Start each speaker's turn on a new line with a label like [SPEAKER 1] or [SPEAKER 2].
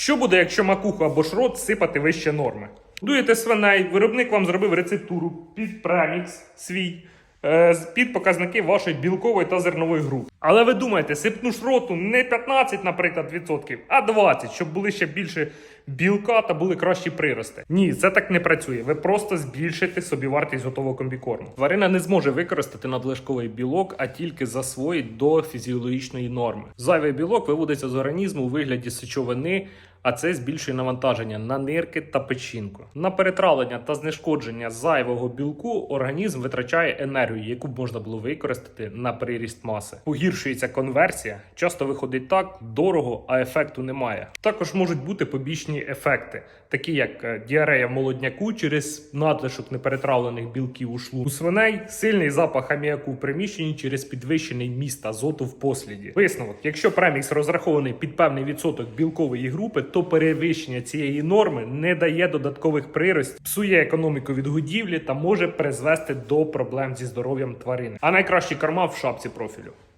[SPEAKER 1] Що буде, якщо макуху або шрот сипати вище норми? Дуєте свиней, виробник вам зробив рецептуру під премікс свій. е, Під показники вашої білкової та зернової групи. Але ви думаєте, сипну шроту не 15, наприклад, відсотків, а 20, щоб були ще більше білка та були кращі прирости. Ні, це так не працює. Ви просто збільшите собівартість готового комбікорму. Тварина не зможе використати надлишковий білок, а тільки засвоїть до фізіологічної норми. Зайвий білок виводиться з організму у вигляді сечовини. А це збільшує навантаження на нирки та печінку. На перетравлення та знешкодження зайвого білку організм витрачає енергію, яку б можна було використати на приріст маси. Погіршується конверсія. Часто виходить так дорого, а ефекту немає. Також можуть бути побічні ефекти, такі як е, діарея в молодняку через надлишок неперетравлених білків у шлунку. У свиней сильний запах аміаку в приміщенні через підвищений міст азоту в посліді. Висновок: якщо премікс розрахований під певний відсоток білкової групи, то перевищення цієї норми не дає додаткових приростів, псує економіку від годівлі та може призвести до проблем зі здоров'ям тварини. А найкращі корма в шапці профілю.